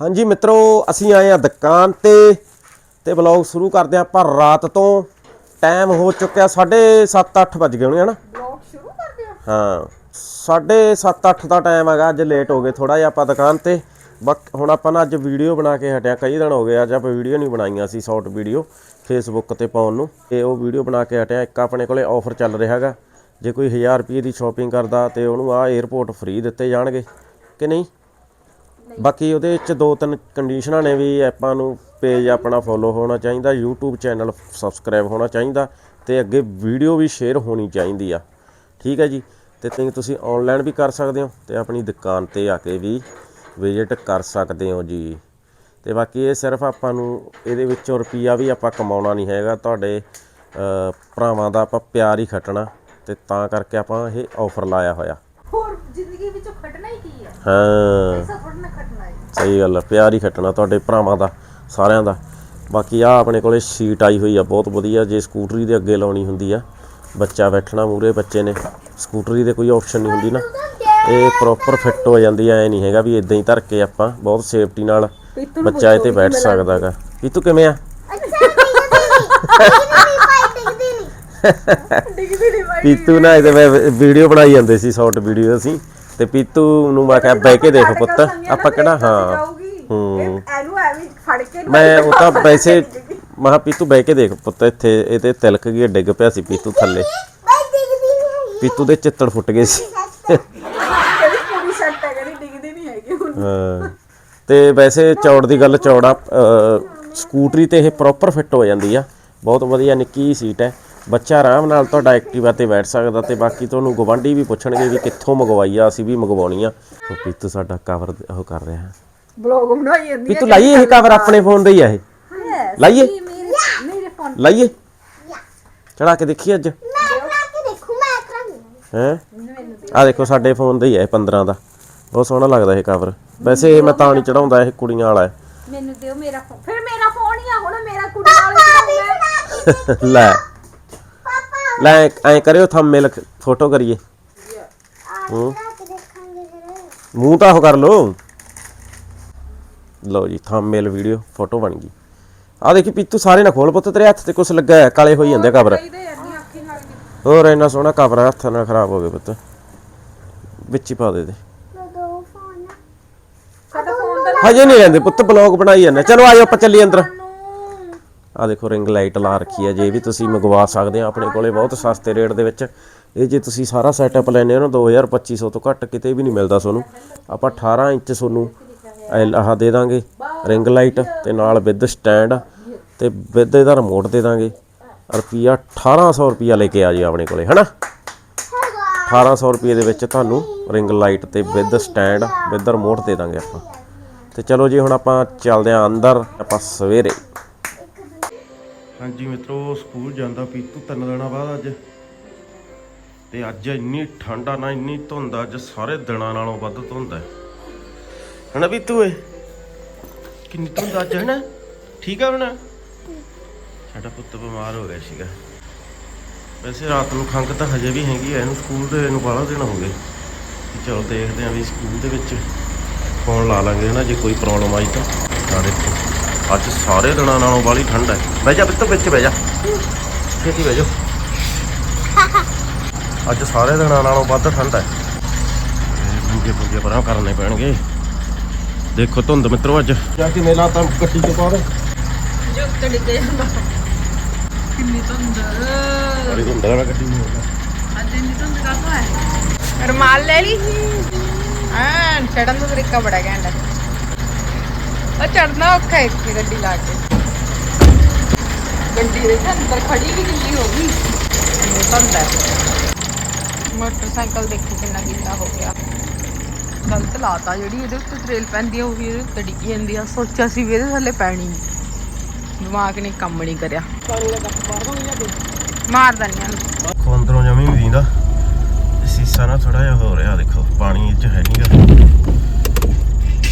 ਹਾਂਜੀ ਮਿੱਤਰੋ ਅਸੀਂ ਆਏ ਆ ਦੁਕਾਨ ਤੇ ਤੇ ਵਲੌਗ ਸ਼ੁਰੂ ਕਰਦੇ ਆ ਪਰ ਰਾਤ ਤੋਂ। ਟਾਈਮ ਹੋ ਚੁੱਕਿਆ 7:30 8 ਵੱਜ ਗਏ ਹੋਣੇ ਹਨਾ? ਬਲੌਗ ਸ਼ੁਰੂ ਕਰਦੇ ਆ ਹਾਂ 7:30 8 ਦਾ ਟਾਈਮ ਹੈਗਾ ਅੱਜ ਲੇਟ ਹੋ ਗਏ ਥੋੜਾ ਜਿਹਾ ਆਪਾਂ ਦੁਕਾਨ ਤੇ। ਹੁਣ ਆਪਾਂ ਨਾ ਅੱਜ ਵੀਡੀਓ ਬਣਾ ਕੇ ਹਟਿਆ ਕਈ ਦਿਨ ਹੋ ਗਏ ਅੱਜ ਆਪਾਂ ਵੀਡੀਓ ਨਹੀਂ ਬਣਾਈਆਂ ਸੀ ਸ਼ਾਰਟ ਵੀਡੀਓ ਫੇਸਬੁੱਕ ਤੇ ਪਾਉਣ ਨੂੰ। ਤੇ ਉਹ ਵੀਡੀਓ ਬਣਾ ਕੇ ਹਟਿਆ ਇੱਕ ਆਪਣੇ ਕੋਲੇ ਆਫਰ ਚੱਲ ਰਿਹਾ ਹੈਗਾ। ਜੇ ਕੋਈ 1000 ਰੁਪਏ ਦੀ ਸ਼ਾਪਿੰਗ ਕਰਦਾ ਤੇ ਉਹਨੂੰ ਆ 에어ਪੋਰਟ ਫ੍ਰੀ ਦਿੱਤੇ ਜਾਣਗੇ ਕਿ ਨਹੀਂ? ਬਾਕੀ ਉਹਦੇ ਵਿੱਚ ਦੋ ਤਿੰਨ ਕੰਡੀਸ਼ਨਾਂ ਨੇ ਵੀ ਆਪਾਂ ਨੂੰ ਪੇਜ ਆਪਣਾ ਫੋਲੋ ਹੋਣਾ ਚਾਹੀਦਾ YouTube ਚੈਨਲ ਸਬਸਕ੍ਰਾਈਬ ਹੋਣਾ ਚਾਹੀਦਾ ਤੇ ਅੱਗੇ ਵੀਡੀਓ ਵੀ ਸ਼ੇਅਰ ਹੋਣੀ ਚਾਹੀਦੀ ਆ। ਠੀਕ ਹੈ ਜੀ? ਤੇ ਤੁਸੀਂ ਤੁਸੀਂ ਆਨਲਾਈਨ ਵੀ ਕਰ ਸਕਦੇ ਹੋ ਤੇ ਆਪਣੀ ਦੁਕਾਨ ਤੇ ਆ ਕੇ ਵੀ ਵਿਜ਼ਿਟ ਕਰ ਸਕਦੇ ਹੋ ਜੀ। ਤੇ ਬਾਕੀ ਇਹ ਸਿਰਫ ਆਪਾਂ ਨੂੰ ਇਹਦੇ ਵਿੱਚੋਂ ਰੁਪਈਆ ਵੀ ਆਪਾਂ ਕਮਾਉਣਾ ਨਹੀਂ ਹੈਗਾ। ਤੁਹਾਡੇ ਭਰਾਵਾਂ ਦਾ ਆਪਾਂ ਪਿਆਰ ਹੀ ਖੱਟਣਾ ਤੇ ਤਾਂ ਕਰਕੇ ਆਪਾਂ ਇਹ ਆਫਰ ਲਾਇਆ ਹੋਇਆ। ਹੋਰ ਜ਼ਿੰਦਗੀ ਵਿੱਚੋਂ ਖਟਣਾ ਹੀ ਕੀ ਹੈ। ਹਾਂ ਐਸਾ ਥੋੜਾ ਨਾ ਖਟਣਾ ਹੈ ਸਹੀ ਗੱਲ ਆ ਪਿਆਰ ਹੀ ਖੱਟਣਾ ਤੁਹਾਡੇ ਭਰਾਵਾਂ ਦਾ ਸਾਰਿਆਂ ਦਾ। ਬਾਕੀ ਆ ਆਪਣੇ ਕੋਲੇ ਸੀਟ ਆਈ ਹੋਈ ਆ ਬਹੁਤ ਵਧੀਆ ਜੇ ਸਕੂਟਰੀ ਦੇ ਅੱਗੇ ਲਾਉਣੀ ਹੁੰਦੀ ਆ ਬੱਚਾ ਬੈਠਣਾ ਮੂਰੇ ਬੱਚੇ ਨੇ ਸਕੂਟਰੀ ਦੇ ਕੋਈ ਆਪਸ਼ਨ ਨਹੀਂ ਹੁੰਦੀ ਨਾ। ਇਹ ਪ੍ਰੋਪਰ ਫਿੱਟ ਹੋ ਜਾਂਦੀ ਐ ਨਹੀਂ ਹੈਗਾ ਵੀ ਇਦਾਂ ਹੀ ਧਰ ਕੇ ਆਪਾਂ ਬਹੁਤ ਸੇਫਟੀ ਨਾਲ ਬੱਚਾ ਇਹ ਤੇ ਬੈਠ ਸਕਦਾਗਾ ਵੀ ਤੂੰ ਕਿਵੇਂ ਆ? ਡਿੱਗਦੀ ਨਹੀਂ ਭਾਈ ਪੀਤੂ ਨਾ ਇਹਦੇ ਮੈਂ ਵੀਡੀਓ ਬਣਾਈ ਜਾਂਦੇ ਸੀ ਸ਼ਾਰਟ ਵੀਡੀਓ ਅਸੀਂ। ਤੇ ਪੀਤੂ ਨੂੰ ਮੈਂ ਕਿਹਾ ਬਹਿ ਕੇ ਦੇਖ ਪੁੱਤ ਆਪਾਂ ਕਿਹੜਾ ਹਾਂ ਹੂੰ। ਇਹਨੂੰ ਐਵੇਂ ਫੜ ਕੇ ਨਾ ਮੈਂ ਉਹ ਤਾਂ ਵੈਸੇ ਮਹਾ ਪੀਤੂ ਬਹਿ ਕੇ ਦੇਖ ਪੁੱਤ ਇੱਥੇ ਇਹ ਤੇ ਤਿਲਕ ਗਈ ਡਿੱਗ ਪਿਆ ਸੀ ਪੀਤੂ ਥੱਲੇ। ਪੀਤੂ ਦੇ ਚਿੱਤੜ ਫੁੱਟ ਗਏ ਸੀ। ਪੂਰੀ ਸੈੱਟ ਹੈ ਕਹਿੰਦੀ ਡਿੱਗਦੀ ਨਹੀਂ ਹੈਗੀ ਹੁਣ। ਹਾਂ। ਤੇ ਵੈਸੇ ਚੌੜ ਦੀ ਗੱਲ ਚੌੜਾ ਸਕੂਟਰੀ ਤੇ ਇਹ ਪ੍ਰੋਪਰ ਫਿੱਟ ਹੋ ਜਾਂਦੀ ਆ। ਬਹੁਤ ਵਧੀਆ ਨਿੱਕੀ ਸੀਟ ਹੈ। ਬੱਚਾ ਆਰਾਮ ਨਾਲ ਤੁਹਾਡਾ ਐਕਟਿਵਾ ਤੇ ਬੈਠ ਸਕਦਾ ਤੇ ਬਾਕੀ ਤੁਹਾਨੂੰ ਗਵਾਂਢੀ ਵੀ ਪੁੱਛਣਗੇ ਵੀ ਕਿੱਥੋਂ ਮੰਗਵਾਈ ਆ ਅਸੀਂ ਵੀ ਮੰਗਵਾਉਣੀ ਆ। ਸੋ ਪੀਤੂ ਸਾਡਾ ਕਵਰ ਉਹ ਕਰ ਰਿਹਾ। ਹੈ ਬਲੌਗ ਬਣਾਈ ਜਾਂਦੀ ਪੀਤੂ ਲਾਈਏ ਇਹ ਕਵਰ ਆਪਣੇ ਫੋਨ ਦਾ ਹੀ ਆ ਇਹ। ਲਾਈਏ। ਮੇਰੇ ਫੋਨ ਲਾਈਏ। ਚੜਾ ਕੇ ਦੇਖੀ ਅੱਜ। ਹੈ? ਆ ਦੇਖੋ ਸਾਡੇ ਫੋਨ ਦਾ ਹੀ ਹੈ ਇਹ 15 ਦਾ। ਬਹੁਤ ਸੋਹਣਾ ਲੱਗਦਾ ਇਹ ਕਵਰ ਵੈਸੇ ਇਹ ਮੈਂ ਤਾਂ ਨਹੀਂ ਚੜਾਉਂਦਾ ਇਹ ਕੁੜੀਆਂ ਵਾਲਾ ਹੈ। ਮੈਨੂੰ ਦਿਓ ਮੇਰਾ ਫੋਨ ਫਿਰ ਮੇਰਾ ਫੋਨ ਹੀ ਆ ਹੁਣ ਮੇਰਾ ਕੁੜੀ ਚਲਾਉਂਦਾ ਲੈ। ਲੈ ਐ ਕਰਿਓ ਥੰਬਨੇਲ ਫੋਟੋ ਕਰੀਏ। ਹੂੰ। ਮੂੰਹ ਤਾਂ ਉਹ ਕਰ ਲੋ ਲਓ ਜੀ ਥੰਬਨੇਲ ਵੀਡੀਓ ਫੋਟੋ ਬਣ ਗਈ। ਆ ਦੇਖੀ ਪੀਤੂ ਸਾਰੇ ਨਾ ਖੋਲ ਪੁੱਤ ਤੇਰੇ ਹੱਥ ਤੇ ਕੁਛ ਲੱਗਾ ਹੈ ਕਾਲੇ ਹੋਈ ਜਾਂਦੇ ਕਵਰ ਨਾਲ ਹੋਰ ਇੰਨਾ ਸੋਹਣਾ ਕਵਰ ਆ, ਹੱਥਾਂ ਨਾਲ ਖਰਾਬ ਹੋ ਗਏ ਪੁੱਤ। ਵਿੱਚ ਹੀ ਪਾ ਦੇ ਦੇ। ਹਜੇ ਨਹੀਂ ਰਹਿੰਦੇ ਪੁੱਤ ਬਲੌਗ ਬਣਾਈ ਜਾਂਦੇ ਚਲੋ ਆਜੋ ਆਪਾਂ ਚੱਲੀਏ ਅੰਦਰ। ਆ ਦੇਖੋ ਰਿੰਗ ਲਾਈਟ ਲਾ ਰੱਖੀ ਹੈ, ਜੇ ਵੀ ਤੁਸੀਂ ਮੰਗਵਾ ਸਕਦੇ ਆ ਆਪਣੇ ਕੋਲੇ ਬਹੁਤ ਸਸਤੇ ਰੇਟ ਦੇ ਵਿੱਚ। ਇਹ ਜੇ ਤੁਸੀਂ ਸਾਰਾ ਸੈਟਅਪ ਲੈਨੇ ਹੋ ਨਾ 2250 ਤੋਂ ਘੱਟ ਕਿਤੇ ਵੀ ਨਹੀਂ ਮਿਲਦਾ ਤੁਹਾਨੂੰ ਆਪਾਂ 18 ਇੰਚ ਤੁਹਾਨੂੰ ਐਲ ਆਹ ਦੇ ਦਾਂਗੇ ਰਿੰਗ ਲਾਈਟ ਤੇ ਨਾਲ ਵਿਦ ਸਟੈਂਡ ਤੇ ਵਿਦ ਇਹਦਾ ਰਿਮੋਟ ਦੇ ਦਾਂਗੇ। ਰੁਪਿਆ 1800 ਰੁਪਿਆ ਲੈ ਕੇ ਆ ਜੀ ਆਪਣੇ ਕੋਲੇ, ਹਨਾ? 1800 ਰੁਪਏ ਦੇ ਵਿੱਚ ਤੁਹਾਨੂੰ ਰਿੰਗ ਲਾਈਟ ਤੇ ਵਿਦ ਸਟੈਂਡ ਵਿਦ ਰਿਮੋਟ ਦੇ ਦਾਂਗੇ ਆਪਾਂ। ਤੇ ਚਲੋ ਜੀ, ਹੁਣ ਆਪਾਂ ਚੱਲਦੇ ਆਂ ਅੰਦਰ, ਆਪਾਂ ਸਵੇਰੇ। ਹਾਂਜੀ ਮਿੱਤਰੋ, ਸਕੂਲ ਜਾਂਦਾ ਪੀਤੂ ਤਿੰਨ ਦਿਨਾਂ ਬਾਅਦ ਅੱਜ। ਤੇ ਅੱਜ ਇੰਨੀ ਠੰਡ ਨਾ, ਇੰਨੀ ਧੁੰਦ ਅੱਜ ਸਾਰੇ ਦਿਨਾਂ ਨਾਲੋਂ ਵੱਧ ਧੁੰਦ ਹੈ ਹਨਾ ਪੀਤੂ ਏ ਕਿੰਨੀ ਧੁੰਦ ਅੱਜ ਹੈ ਨਾ ਠੀਕ ਆ ਬਣਾ ਸਾਡਾ ਪੁੱਤ ਬਿਮਾਰ ਹੋ ਗਿਆ ਸੀਗਾ। ਵੈਸੇ ਰਾਤ ਨੂੰ ਖੰਘ ਤਾਂ ਹਜੇ ਵੀ ਹੈਗੀ ਐ ਇਹਨੂੰ ਸਕੂਲ ਦੇ ਨੂੰ ਬਾਹਲਾ ਦਿਨ ਹੋ ਗਏ ਚਲੋ ਦੇਖਦੇ ਆਂ ਵੀ ਸਕੂਲ ਦੇ ਵਿੱਚ ਫੋਨ ਲਾ ਲਾਂਗੇ ਨਾ ਜੇ ਕੋਈ ਪ੍ਰੋਬਲਮ ਆਈ ਤਾਂ। ਆ ਅੱਜ ਸਾਰੇ ਦਿਨਾਂ ਨਾਲੋਂ ਬਾਹਲੀ ਠੰਡ ਹੈ। ਬਹਿ ਜਾ ਬਿੱਤੋ ਵਿੱਚ ਬਹਿ ਜਾ। ਛੇਤੀ ਬਹਿ ਜਾ। ਅੱਜ ਸਾਰੇ ਦਿਨਾਂ ਨਾਲੋਂ ਵੱਧ ਠੰਡ ਹੈ। ਮੁੰਗੇ ਮੁੰਗੇ ਪਰਾਂ ਕਰਨੇ ਪੈਣਗੇ। ਦੇਖੋ ਧੁੰਦ ਮਿੱਤਰੋ ਅੱਜ। ਜਾ ਕੇ ਮੇਲਾ ਤਾਂ ਗੱਡੀ ਚ ਪਾ ਦੇ। ਜੋ ਡਿੱਗੇ ਜਾਂਦਾ। ਕਿੰਨੀ ਧੁੰਦ। ਬੜੀ ਧੁੰਦ ਹੈ ਗੱਡੀ ਨੂੰ ਅੱਜ ਇੰਨੀ ਧੁੰਦ ਕਾਹਤੋਂ ਹੈ? ਰਮਾਲ ਲੈ ਲਈ ਹਾਂ ਚੜਨ ਦਾ ਤਰੀਕਾ ਬੜਾ ਘੈਂਟ ਹੈ। ਉਹ ਚੜਨਾ ਔਖਾ ਹੈ ਇੱਕ ਗੱਡੀ ਲਾ ਕੇ। ਗੱਡੀ ਦੇ ਅੰਦਰ ਖੜੀ ਵੀ ਗਿੱਲੀ ਹੋ ਗਈ? ਇਹ ਧੁੰਦ ਹੈ ਮੋਟਰਸਾਈਕਲ ਦੇਖੋ ਕਿੰਨਾ ਗਿੱਲਾ ਹੋ ਗਿਆ। ਗਲਤ ਲਾਤਾ ਜਿਹੜੀ ਇਹਦੇ ਉੱਤੇ ਤਰੇਲ ਪੈਂਦੀ ਆ ਉਹ ਵੀ ਇਹਦੇ ਉੱਤੇ ਡਿੱਗੀ ਜਾਂਦੀ ਆ। ਸੋਚਿਆ ਸੀ ਵੀ ਇਹਦੇ ਥੱਲੇ ਪੈਣੀ ਨਹੀਂ ਦਿਮਾਗ ਨੇ ਕੰਮ ਨਹੀਂ ਕਰਿਆ। ਮਾਰਦਾ ਨਹੀਂ ਇਹਨੂੰ। ਦੇਖੋ ਅੰਦਰੋਂ ਜਮੀ ਵੀ ਦੀਂਦਾ। ਸੀਸਾ ਨਾ ਥੋੜਾ ਜਿਹਾ ਹੋ ਰਿਹਾ ਦੇਖੋ। ਪਾਣੀ ਇਹ ਚ ਹੈ ਨਹੀਂਗਾ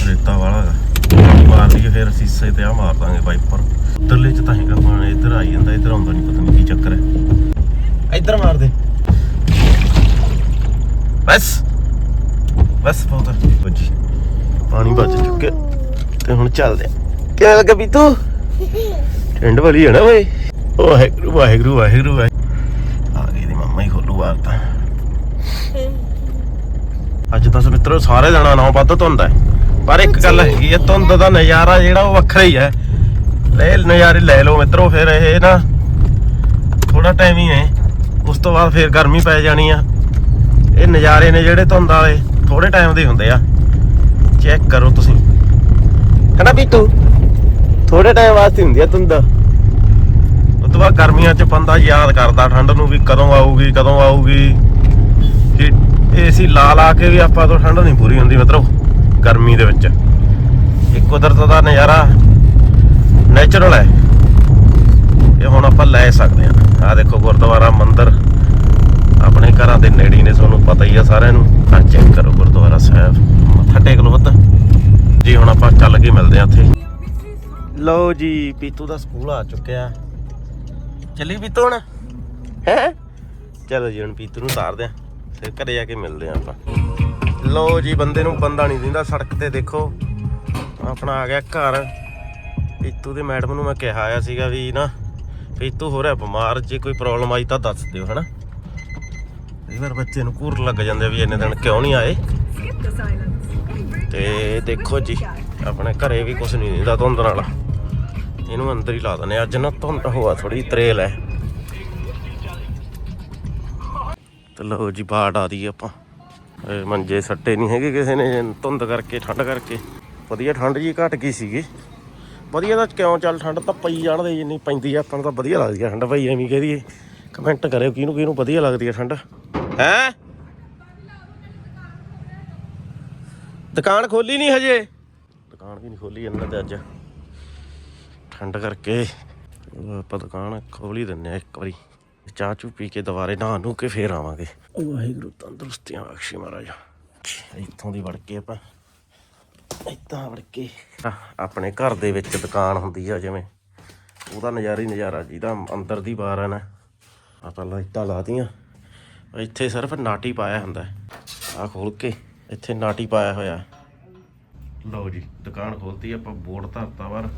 ਰੇਤਾ ਵਾਲਾ ਹੈਗਾ ਮਾਰ ਲਈਏ ਫਿਰ ਸੀਸੇ ਤੇ ਆ ਮਾਰ ਦਾਂਗੇ ਵਾਈਪਰ ਉਧਰਲੇ ਚ ਤਾਂ ਹੈਗਾ ਪਾਣੀ ਇੱਧਰ ਆਈ ਜਾਂਦਾ, ਇੱਧਰ ਆਉਂਦਾ ਨਹੀਂ ਪਤਾ ਨਹੀਂ ਕੀ ਚੱਕਰ ਹੈ। ਇੱਧਰ ਮਾਰ ਦੇ। ਬਸ। ਬਸ ਬਹੁਤ। ਵੱਜੀ। ਪਾਣੀ ਵੱਜ ਚੁੱਕਿਆ। ਤੇ ਹੁਣ ਚੱਲਦੇ ਆ। ਕਿਵੇਂ ਲੱਗਾ ਪੀਤੂ ਠੰਡ ਵਾਲੀ ਹੈ ਨਾ ਓਏ ਵਾਹਿਗੁਰੂ ਵਾਹਿਗੁਰੂ ਵਾਹਿਗੁਰੂ, ਵਾਹਿ- ਆ ਗਈ ਦੀ ਮੰਮਾ ਹੀ ਖੋਲੂ ਬਾਹਰ ਤਾਂ ਅੱਜ ਤਾਂ ਮਿੱਤਰੋ ਸਾਰੇ ਦਿਨਾਂ ਨਾਲੋਂ ਵੱਧ ਧੁੰਦ ਹੈ। ਪਰ ਇੱਕ ਗੱਲ ਹੈਗੀ ਹੈ ਧੁੰਦ ਦਾ ਨਜ਼ਾਰਾ ਜਿਹੜਾ ਉਹ ਵੱਖਰਾ ਹੀ ਹੈ ਲੈ ਨਜ਼ਾਰੇ ਲੈ ਲਓ ਮਿੱਤਰੋ ਫਿਰ ਇਹ ਨਾ ਥੋੜਾ ਟਾਈਮ ਹੀ ਹੈ। ਉਸ ਤੋਂ ਬਾਅਦ ਫਿਰ ਗਰਮੀ ਪੈ ਜਾਣੀ ਆ। ਇਹ ਨਜ਼ਾਰੇ ਨੇ ਜਿਹੜੇ ਧੁੰਦ ਵਾਲੇ ਥੋੜੇ ਟਾਈਮ ਦੇ ਹੁੰਦੇ ਆ। ਚੈੱਕ ਕਰੋ ਤੁਸੀਂ। ਹਨਾ ਪੀਤੂ ਥੋੜੇ ਟਾਈਮ ਵਾਸਤੇ ਹੁੰਦੀ ਆ ਧੁੰਦ। ਉਸ ਤੋਂ ਬਾਅਦ ਗਰਮੀਆਂ 'ਚ ਬੰਦਾ ਯਾਦ ਕਰਦਾ ਠੰਡ ਨੂੰ ਵੀ ਕਦੋਂ ਆਊਗੀ ਕਦੋਂ ਆਊਗੀ। ਕਿ ਏਸੀ ਲਾ ਲਾ ਕੇ ਵੀ ਆਪਾਂ ਤੋਂ ਠੰਡ ਨਹੀਂ ਪੂਰੀ ਹੁੰਦੀ ਮਤਲਬ ਗਰਮੀ ਦੇ ਵਿੱਚ। ਇਹ ਕੁਦਰਤ ਦਾ ਨਜ਼ਾਰਾ ਨੇਚਰਲ ਹੈ। ਇਹ ਹੁਣ ਆਪਾਂ ਲੈ ਸਕਦੇ ਹਾਂ। ਆ ਦੇਖੋ ਗੁਰਦੁਆਰਾ ਮੰਦਿਰ। ਆਪਣੇ ਘਰਾਂ ਦੇ ਨੇੜੇ ਨੇ, ਤੁਹਾਨੂੰ ਪਤਾ ਹੀ ਆ ਸਾਰਿਆਂ ਨੂੰ। ਆ ਚੈੱਕ ਕਰੋ ਗੁਰਦੁਆਰਾ ਸਾਹਿਬ। ਮੱਥਾ ਟੇਕ ਲਓ ਪੁੱਤ। ਜੀ, ਹੁਣ ਆਪਾਂ ਚੱਲ ਕੇ ਮਿਲਦੇ ਆ ਉੱਥੇ। ਲਓ ਜੀ, ਪੀਤੂ ਦਾ ਸਕੂਲ ਆ ਚੁੱਕਿਆ। ਚੱਲੀ ਪੀਤੂ ਹੁਣ? ਹੈ? ਚਲੋ ਜੀ, ਹੁਣ ਪੀਤੂ ਨੂੰ ਉਤਾਰਦੇ ਆ ਫਿਰ ਘਰੇ ਜਾ ਕੇ ਮਿਲਦੇ ਆ ਆਪਾਂ। ਲਓ ਜੀ, ਬੰਦੇ ਨੂੰ ਬੰਦਾ ਨਹੀਂ ਦਿੰਦਾ, ਸੜਕ ਤੇ ਦੇਖੋ। ਆਪਣਾ ਆ ਗਿਆ ਘਰ। ਪੀਤੂ ਦੇ ਮੈਡਮ ਨੂੰ ਮੈਂ ਕਿਹਾ ਆ ਸੀਗਾ ਵੀ ਨਾ, ਪੀਤੂ ਹੋ ਰਿਹਾ ਬਿਮਾਰ, ਜੇ ਕੋਈ ਪ੍ਰੋਬਲਮ ਆਈ ਤਾਂ ਦੱਸ ਦਿਓ, ਹਨਾ? ਕਈ ਵਾਰ ਬੱਚੇ ਨੂੰ ਘੂਰ ਲੱਗ ਜਾਂਦੇ ਵੀ ਇੰਨੇ ਦਿਨ ਕਿਉਂ ਨਹੀਂ ਆਏ। ਤੇ ਦੇਖੋ ਜੀ, ਆਪਣੇ ਘਰੇ ਵੀ ਕੁਝ ਨਹੀਂ ਦਿੰਦਾ ਧੁੰਦ ਨਾਲ। ਇਹਨੂੰ ਅੰਦਰ ਹੀ ਲਾ ਦਨੇ ਅੱਜ ਨਾ ਧੁੰਦ ਹੋਆ ਥੋੜੀ ਤਰੇਲ ਹੈ। ਤੇ ਲਓ ਜੀ, ਬਾੜ ਆ ਦੀ ਆਪਾਂ। ਇਹ ਮੰਜੇ ਸੱਟੇ ਨਹੀਂ ਹੈਗੇ ਕਿਸੇ ਨੇ, ਧੁੰਦ ਕਰਕੇ, ਠੰਡ ਕਰਕੇ। ਵਧੀਆ ਠੰਡ ਜੀ ਘਟ ਗਈ ਸੀਗੀ। ਵਧੀਆ ਤਾਂ ਕਿਉਂ ਚੱਲ ਠੰਡ ਤਾਂ ਪਈ ਜਾਣਦੇ ਜਿੰਨੀ ਪੈਂਦੀ ਆ, ਆਪਾਂ ਨੂੰ ਤਾਂ ਵਧੀਆ ਲੱਗਦੀ ਆ ਠੰਡ ਭਾਈ, ਐਵੇਂ ਕਹਿ ਦਈਏ। ਕਮੈਂਟ ਕਰਿਓ, ਕਿਹਨੂੰ ਕਿਹਨੂੰ ਵਧੀਆ ਲੱਗਦੀ ਆ ਠੰਡ? ਹੈ? ਦੁਕਾਨ ਖੋਲੀ ਨਹੀਂ ਹਜੇ? ਦੁਕਾਨ ਵੀ ਨਹੀਂ ਖੋਲੀ ਇਹਨਾਂ ਤੇ ਅੱਜ। ਠੰਡ ਕਰਕੇ। ਆਪਾਂ ਦੁਕਾਨ ਖੋਲ ਹੀ ਦਿੰਨੇ ਆ ਇੱਕ ਵਾਰੀ। ਚਾਹ ਚੂ ਪੀ ਕੇ ਦੁਬਾਰੇ ਨਹਾ ਨੂੰ ਕੇ ਫੇਰ ਆਵਾਂਗੇ। ਵਾਹਿਗੁਰੂ ਤੰਦਰੁਸਤੀਆਂ ਬਖਸ਼ੇ ਮਹਾਰਾਜ। ਇੱਥੋਂ ਦੀ ਵੜ ਕੇ ਆਪਾਂ ਇੱਦਾਂ ਵੜ ਕੇ। ਆਪਣੇ ਘਰ ਦੇ ਵਿੱਚ ਦੁਕਾਨ ਹੁੰਦੀ ਆ ਜਿਵੇਂ। ਉਹਦਾ ਨਜ਼ਾਰਾ ਹੀ ਨਜ਼ਾਰਾ ਜਿਹਦਾ ਅੰਦਰ ਦੀ ਬਾਰ ਆ ਨਾ। ਆਪਾਂ ਲਾਈਟਾਂ ਲਾਤੀਆਂ ਇੱਥੇ ਸਿਰਫ ਨਾਟੀ ਪਾਇਆ ਹੁੰਦਾ ਆ ਖੋਲ ਕੇ ਇੱਥੇ ਨਾਟੀ ਪਾਇਆ ਹੋਇਆ ਲਓ ਜੀ ਦੁਕਾਨ ਖੋਲਤੀ ਆਪਾਂ ਬੋਰਡ ਧਰਤਾ ਬਾਹਰ।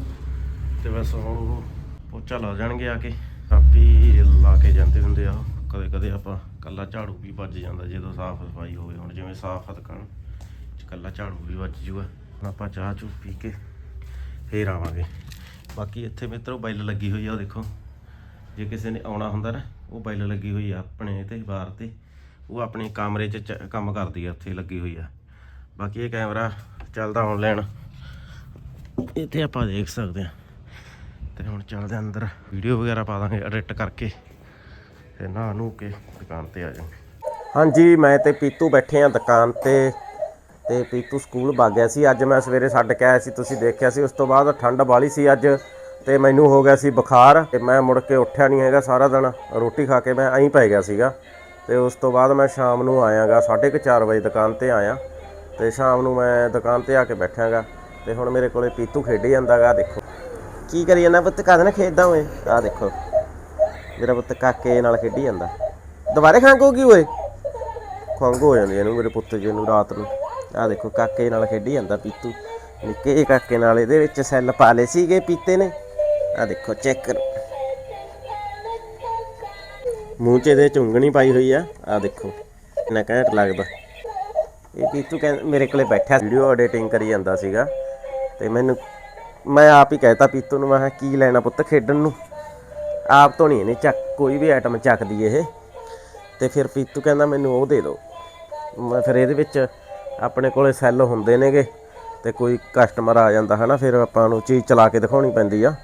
ਤੇ ਬਸ ਹੁਣ ਉਹ ਪੋਚਾ ਲਾ ਜਾਣਗੇ ਆ ਕੇ। ਕਾਪੀ ਲਾ ਕੇ ਜਾਂਦੇ ਹੁੰਦੇ ਆ। ਕਦੇ ਕਦੇ ਆਪਾਂ ਕੱਲਾ ਝਾੜੂ ਵੀ ਵੱਜ ਜਾਂਦਾ ਜਦੋਂ ਸਾਫ਼ ਸਫ਼ਾਈ ਹੋਵੇ। ਹੁਣ ਜਿਵੇਂ ਸਾਫ਼ ਆ ਦੁਕਾਨ ਚ ਕੱਲਾ ਝਾੜੂ ਵੀ ਵੱਜ ਜੂਗਾ। ਹੁਣ ਆਪਾਂ ਚਾਹ ਚੂ ਪੀ ਕੇ ਫੇਰ ਆਵਾਂਗੇ। ਬਾਕੀ ਇੱਥੇ ਮਿੱਤਰੋ ਬਾਈਲ ਲੱਗੀ ਹੋਈ ਆ, ਉਹ ਦੇਖੋ। ਜੇ ਕਿਸੇ ਨੇ ਆਉਣਾ ਹੁੰਦਾ ਨਾ, ਉਹ ਬਾਈਲ ਲੱਗੀ ਹੋਈ ਆ ਆਪਣੇ ਤੇ, ਬਾਹਰ ਤੇ। ਉਹ ਆਪਣੇ ਕਮਰੇ 'ਚ ਚ- ਕੰਮ ਕਰਦੀ ਆ, ਉੱਥੇ ਲੱਗੀ ਹੋਈ ਆ। ਬਾਕੀ ਇਹ ਕੈਮਰਾ ਚੱਲਦਾ ਆਨਲਾਈਨ। ਇੱਥੇ ਆਪਾਂ ਦੇਖ ਸਕਦੇ ਆ। ਤੇ ਹੁਣ ਚੱਲਦੇ ਆ ਅੰਦਰ। ਵੀਡੀਓ ਵਗੈਰਾ ਪਾ ਦਾਂਗੇ ਐਡਿਟ ਕਰਕੇ ਤੇ ਨਹਾ ਨੂੰ ਕੇ ਦੁਕਾਨ ਤੇ ਆ ਜਾਵਾਂਗੇ ਹਾਂਜੀ, ਮੈਂ ਤੇ ਪੀਤੂ ਬੈਠੇ ਆ ਦੁਕਾਨ ਤੇ ਤੇ ਪੀਤੂ ਸਕੂਲ ਵਗ ਗਿਆ ਸੀ। ਅੱਜ ਮੈਂ ਸਵੇਰੇ ਛੱਡ ਕੇ ਆਇਆ ਸੀ, ਤੁਸੀਂ ਦੇਖਿਆ ਸੀ। ਉਸ ਤੋਂ ਬਾਅਦ ਠੰਡ ਬਾਲੀ ਸੀ ਅੱਜ ਤੇ ਮੈਨੂੰ ਹੋ ਗਿਆ ਸੀ ਬੁਖਾਰ ਤੇ ਮੈਂ ਮੁੜ ਕੇ ਉੱਠਿਆ ਨਹੀਂ ਹੈਗਾ ਸਾਰਾ ਦਿਨ। ਰੋਟੀ ਖਾ ਕੇ ਮੈਂ ਐਂ ਪੈ ਗਿਆ ਸੀਗਾ ਤੇ ਉਸ ਤੋਂ ਬਾਅਦ ਮੈਂ ਸ਼ਾਮ ਨੂੰ ਆਇਆਗਾ 4:30 ਵਜੇ ਦੁਕਾਨ ਤੇ ਆਇਆ ਤੇ ਸ਼ਾਮ ਨੂੰ ਮੈਂ ਦੁਕਾਨ ਤੇ ਆ ਕੇ ਬੈਠਾਂਗਾ ਤੇ ਹੁਣ ਮੇਰੇ ਕੋਲੇ ਪੀਤੂ ਖੇਡੀ ਜਾਂਦਾਗਾ, ਦੇਖੋ। ਕੀ ਕਰੀ ਜਾਂਦਾ ਪੁੱਤ? ਕਾਹਦੇ ਨਾਲ ਖੇਡਦਾ ਓਏ? ਆਹ ਦੇਖੋ। ਮੇਰਾ ਪੁੱਤ ਕਾਕੇ ਨਾਲ ਖੇਡੀ ਜਾਂਦਾ। ਦੁਬਾਰੇ ਖੰਗ ਹੋ ਗਈ ਓਏ? ਖੰਗ ਹੋ ਜਾਂਦੀ ਇਹਨੂੰ, ਮੇਰੇ ਪੁੱਤ ਜੀ ਨੂੰ ਰਾਤ ਨੂੰ। ਆਹ ਦੇਖੋ, ਕਾਕੇ ਨਾਲ ਖੇਡੀ ਜਾਂਦਾ ਪੀਤੂ। ਨਿੱਕੇ ਜਿਹੇ ਕਾਕੇ ਨਾਲ ਇਹਦੇ ਵਿੱਚ ਸੈੱਲ ਪਾ ਲਏ ਸੀਗੇ ਪੀਤੇ ਨੇ। ਆਹ ਦੇਖੋ, ਚੈੱਕ ਕਰੋ। ਮੂੰਹ 'ਚ ਇਹਦੇ ਚੁੰਗਣੀ ਪਾਈ ਹੋਈ ਆ। ਆਹ ਦੇਖੋ ਕਿੰਨਾ ਘੈਂਟ ਲੱਗਦਾ। ਇਹ ਪੀਤੂ ਕਹਿੰਦਾ, ਮੇਰੇ ਕੋਲੇ ਬੈਠਾ ਵੀਡੀਓ ਐਡੀਟਿੰਗ ਕਰੀ ਜਾਂਦਾ ਸੀਗਾ। ਤੇ ਮੈਨੂੰ ਮੈਂ ਆਪ ਹੀ ਕਹਿਤਾ ਪੀਤੂ ਨੂੰ, ਮੈਂ ਕਿਹਾ, ਕੀ ਲੈਣਾ ਪੁੱਤ ਖੇਡਣ ਨੂੰ? ਆਪ ਤੋਂ ਨਹੀਂ, ਇਹਨੇ ਚੱਕ, ਕੋਈ ਵੀ ਆਈਟਮ ਚੱਕਦੀ ਇਹ। ਤੇ ਫਿਰ ਪੀਤੂ ਕਹਿੰਦਾ, ਮੈਨੂੰ ਉਹ ਦੇ ਦਿਓ ਮੈਂ ਫਿਰ ਇਹਦੇ ਵਿੱਚ ਆਪਣੇ ਕੋਲੇ ਸੈੱਲ ਹੁੰਦੇ ਨੇਗੇ ਤੇ ਕੋਈ ਕਸਟਮਰ ਆ ਜਾਂਦਾ, ਹਨਾ, ਫਿਰ ਆਪਾਂ ਨੂੰ ਚੀਜ਼ ਚਲਾ ਕੇ ਦਿਖਾਉਣੀ ਪੈਂਦੀ ਆ।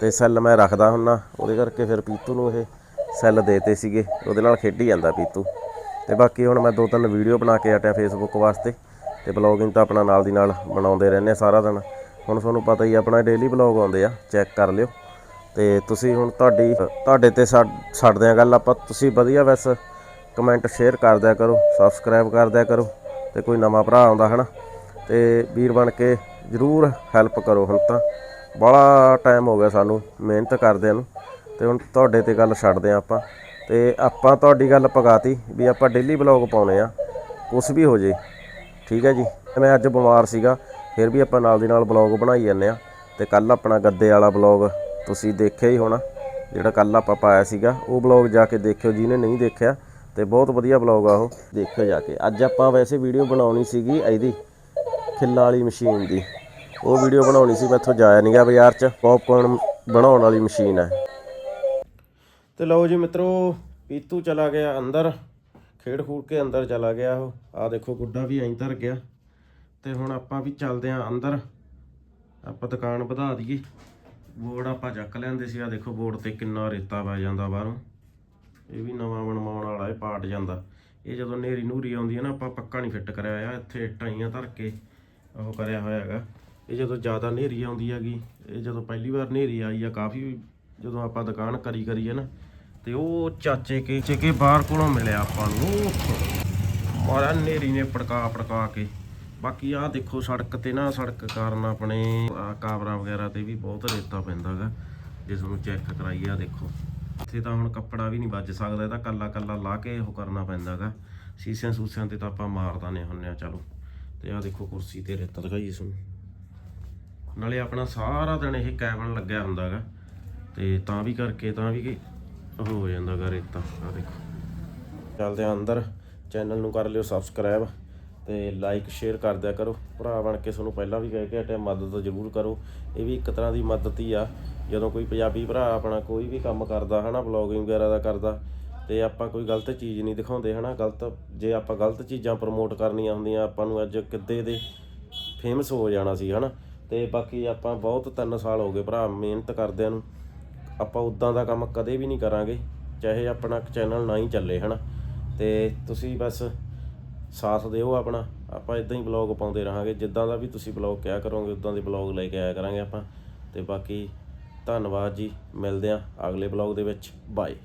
ਤੇ ਸੈੱਲ ਮੈਂ ਰੱਖਦਾ ਹੁੰਨਾ, ਉਹਦੇ ਕਰਕੇ ਫਿਰ ਪੀਤੂ ਨੂੰ ਇਹ ਸੈੱਲ ਦੇਤੇ ਸੀਗੇ, ਉਹਦੇ ਨਾਲ ਖੇਡੀ ਜਾਂਦਾ ਪੀਤੂ। ਤੇ ਬਾਕੀ ਹੁਣ ਮੈਂ ਦੋ ਤਿੰਨ ਵੀਡੀਓ ਬਣਾ ਕੇ ਆਟਿਆ ਫੇਸਬੁੱਕ ਵਾਸਤੇ, ਤੇ ਬਲੌਗਿੰਗ ਤਾਂ ਆਪਣਾ ਨਾਲ ਦੀ ਨਾਲ ਬਣਾਉਂਦੇ ਰਹਿੰਦੇ ਆ ਸਾਰਾ ਦਿਨ। ਹੁਣ ਤੁਹਾਨੂੰ ਪਤਾ ਹੀ ਆਪਣਾ ਡੇਲੀ ਬਲੌਗ ਆਉਂਦੇ ਆ ਚੈੱਕ ਕਰ ਲਿਓ। ਤੇ ਤੁਸੀਂ ਹੁਣ ਤੁਹਾਡੀ, ਤੁਹਾਡੇ ਤੇ ਛੱਡ ਛੱਡਦੇ ਆ ਗੱਲ ਆਪਾਂ, ਤੁਸੀਂ ਵਧੀਆ ਵੈਸ ਕਮੈਂਟ ਸ਼ੇਅਰ ਕਰ ਦਿਆ ਕਰੋ ਸਬਸਕ੍ਰਾਈਬ ਕਰ ਦਿਆ ਕਰੋ, ਤੇ ਕੋਈ ਨਵਾਂ ਭਰਾ ਆਉਂਦਾ ਹਨਾ, ਤੇ ਵੀਰ ਬਣ ਕੇ ਜਰੂਰ ਹੈਲਪ ਕਰੋ ਹੁਣ ਤਾਂ। ਬੜਾ ਟਾਈਮ ਹੋ ਗਿਆ ਸਾਨੂੰ ਮਿਹਨਤ ਕਰਦਿਆਂ ਨੂੰ, ਤੇ ਹੁਣ ਤੁਹਾਡੇ ਤੇ ਗੱਲ ਛੱਡਦੇ ਆ ਆਪਾਂ। ਤੇ ਆਪਾਂ ਤੁਹਾਡੀ ਗੱਲ ਪਗਾਤੀ ਵੀ ਆਪਾਂ ਡੇਲੀ ਬਲੌਗ ਪਾਉਨੇ ਆ, ਕੁਛ ਵੀ ਹੋ ਜੇ, ਠੀਕ ਹੈ ਜੀ। ਮੈਂ ਅੱਜ ਬਿਮਾਰ ਸੀਗਾ ਫਿਰ ਵੀ ਆਪਾਂ ਨਾਲ ਦੀ ਨਾਲ ਬਲੌਗ ਬਣਾਈ ਜਾਂਦੇ ਆ ਤੇ ਕੱਲ ਆਪਣਾ ਗੱਦੇ ਵਾਲਾ ਬਲੌਗ ਤੁਸੀਂ ਦੇਖਿਆ ਹੀ ਹੋਣਾ। ਜਿਹੜਾ ਕੱਲ ਆਪਾਂ ਪਾਇਆ ਸੀਗਾ, ਉਹ ਬਲੌਗ ਜਾ ਕੇ ਦੇਖਿਓ, ਜਿਹਨੇ ਨਹੀਂ ਦੇਖਿਆ, ਤੇ ਬਹੁਤ ਵਧੀਆ ਬਲੌਗ ਆ ਉਹ। ਦੇਖਿਓ ਜਾ ਕੇ। ਅੱਜ ਆਪਾਂ ਵੈਸੇ ਵੀਡੀਓ ਬਣਾਉਣੀ ਸੀਗੀ ਇਹਦੀ, ਖਿੱਲਾਂ ਵਾਲੀ ਮਸ਼ੀਨ ਦੀ। ਉਹ ਵੀਡੀਓ ਬਣਾਉਣੀ ਸੀ, ਮੈਥੋਂ ਜਾਇਆ ਨਹੀਂ ਗਿਆ ਬਾਜ਼ਾਰ 'ਚ। ਪੌਪਕਾਰਨ ਬਣਾਉਣ ਵਾਲੀ ਮਸ਼ੀਨ ਹੈ ਤੇ ਲਓ ਜੀ ਮਿੱਤਰੋ, ਪੀਤੂ ਚਲਾ ਗਿਆ ਅੰਦਰ। ਖੇਡ ਖੂੜ ਕੇ ਅੰਦਰ ਚਲਾ ਗਿਆ ਉਹ। ਆ ਦੇਖੋ, ਗੁੱਡਾ ਵੀ ਐਂ ਧਰ ਗਿਆ। ਤੇ ਹੁਣ ਆਪਾਂ ਵੀ ਚੱਲਦੇ ਆਂ ਅੰਦਰ। ਆਪਾਂ ਦੁਕਾਨ ਵਧਾ ਦਈਏ। ਬੋਰਡ ਆਪਾਂ ਚੱਕ ਲੈਂਦੇ ਸੀ। ਆ ਦੇਖੋ ਬੋਰਡ ਤੇ ਕਿੰਨਾ ਰੇਤਾ ਪੈ ਜਾਂਦਾ ਬਾਹਰੋਂ। ਇਹ ਵੀ ਨਵਾਂ ਬਣਵਾਉਣ ਵਾਲਾ ਇਹ ਪਾਟ ਜਾਂਦਾ। ਇਹ ਜਦੋਂ ਨੇਰੀ ਨੂਰੀ ਆਉਂਦੀ ਹੈ ਨਾ, ਆਪਾਂ ਪੱਕਾ ਨਹੀਂ ਫਿੱਟ ਕਰਿਆ ਹੋਇਆ। ਇੱਥੇ ਟਾਈਆਂ ਧਰ ਕੇ ਉਹ ਕਰਿਆ ਹੋਇਆ ਹੈਗਾ। ਇਹ ਜਦੋਂ ਜ਼ਿਆਦਾ ਨੇਰੀ ਆਉਂਦੀ ਹੈਗੀ, ਇਹ ਜਦੋਂ ਪਹਿਲੀ ਵਾਰ ਨੇਰੀ ਆਈ ਆ, ਕਾਫੀ ਜਦੋਂ ਆਪਾਂ ਦੁਕਾਨ ਕਰੀ ਕਰੀ ਹੈ ਨਾ, ਤੇ ਉਹ ਚਾਚੇ ਕੇ ਚੇਕੇ ਬਾਹਰ ਕੋਲੋਂ ਮਿਲਿਆ ਆਪਾਂ ਨੂੰ। ਉਹ ਉੱਥੋਂ। ਮਾਰਾ ਨੇਰੀ ਨੇ ਪੜਕਾ ਪੜਕਾ ਕੇ। ਬਾਕੀ ਆਹ ਦੇਖੋ ਸੜਕ ਤੇ ਨਾ, ਸੜਕ ਕਾਰਨ ਆਪਣੇ, ਆਹ ਵਗੈਰਾ ਤੇ ਵੀ ਬਹੁਤ ਰੇਤਾ ਪੈਂਦਾਗਾ ਜੇ ਤੁਹਾਨੂੰ ਚੈੱਕ ਕਰਾਈਏ ਆ ਦੇਖੋ। ਇੱਥੇ ਤਾਂ ਹੁਣ ਕੱਪੜਾ ਵੀ ਨਹੀਂ ਵੱਜ ਸਕਦਾ, ਇਹ ਤਾਂ ਕੱਲਾ ਕੱਲਾ ਲਾ ਕੇ ਉਹ ਕਰਨਾ ਪੈਂਦਾਗਾ ਸੀਸਿਆਂ ਸੂਸਿਆਂ ਤੇ ਤਾਂ ਆਪਾਂ ਮਾਰ ਦਾਨੇ ਹੁੰਨੇ ਆ ਚਲੋ। ਤੇ ਆ ਦੇਖੋ ਕੁਰਸੀ ਤੇ ਰੇਤਾ ਦਿਖਾਈ ਇਸ ਨੂੰ ਨਾਲੇ ਆਪਣਾ ਸਾਰਾ ਦਿਨ ਇਹ ਕੈਬਨ ਲੱਗਿਆ ਹੁੰਦਾਗਾ ਤੇ ਤਾਂ ਵੀ ਕਰਕੇ, ਤਾਂ ਵੀ ਉਹ ਹੋ ਜਾਂਦਾਗਾ ਰੇਤਾ ਆ ਦੇਖੋ। ਚੱਲਦੇ ਆ ਅੰਦਰ। ਚੈਨਲ ਨੂੰ ਕਰ ਲਿਓ ਸਬਸਕ੍ਰਾਈਬ ਤੇ ਲਾਈਕ ਸ਼ੇਅਰ ਕਰ ਦਿਆ ਕਰੋ। ਭਰਾ ਬਣ ਕੇ ਤੁਹਾਨੂੰ ਪਹਿਲਾਂ ਵੀ ਕਹਿ ਕੇ ਹਟਿਆ ਮਦਦ ਜ਼ਰੂਰ ਕਰੋ। ਇਹ ਵੀ ਇੱਕ ਤਰ੍ਹਾਂ ਦੀ ਮਦਦ ਹੀ ਆ। ਜਦੋਂ ਕੋਈ ਪੰਜਾਬੀ ਭਰਾ ਆਪਣਾ ਕੋਈ ਵੀ ਕੰਮ ਕਰਦਾ, ਹਨਾ ਬਲੌਗਿੰਗ ਵਗੈਰਾ ਦਾ ਕਰਦਾ, ਤੇ ਆਪਾਂ ਕੋਈ ਗਲਤ ਚੀਜ਼ ਨਹੀਂ ਦਿਖਾਉਂਦੇ, ਹਨਾ, ਗਲਤ ਜੇ ਆਪਾਂ ਗਲਤ ਚੀਜ਼ਾਂ ਪ੍ਰਮੋਟ ਕਰਨੀਆਂ ਹੁੰਦੀਆਂ, ਆਪਾਂ ਨੂੰ ਅੱਜ ਕਿੱਦੇ ਦੇ ਫੇਮਸ ਹੋ ਜਾਣਾ ਸੀ, ਹਨਾ। ਤੇ ਬਾਕੀ ਆਪਾਂ ਬਹੁਤ 3 ਸਾਲ ਹੋ ਗਏ ਭਰਾ ਮਿਹਨਤ ਕਰਦਿਆਂ ਨੂੰ। ਆਪਾਂ ਉਦਾਂ ਦਾ ਕੰਮ ਕਦੇ ਵੀ ਨਹੀਂ ਕਰਾਂਗੇ, ਚਾਹੇ ਆਪਣਾ ਚੈਨਲ ਨਾ ਹੀ ਚੱਲੇ, ਹਨਾ। ਤੇ ਤੁਸੀਂ ਬਸ ਸਾਥ ਦਿਓ ਆਪਣਾ। ਆਪਾਂ ਇਦਾਂ ਹੀ ਬਲੌਗ ਪਾਉਂਦੇ ਰਹਾਂਗੇ। ਜਿੱਦਾਂ ਦਾ ਵੀ ਤੁਸੀਂ ਬਲੌਗ ਕਿਹਾ ਕਰੋਗੇ ਉਦਾਂ ਦੇ ਬਲੌਗ ਲੈ ਕੇ ਆਇਆ ਕਰਾਂਗੇ ਆਪਾਂ। ਤੇ ਬਾਕੀ ਧੰਨਵਾਦ ਜੀ। ਮਿਲਦੇ ਆਂ ਅਗਲੇ ਬਲੌਗ ਦੇ ਵਿੱਚ। ਬਾਏ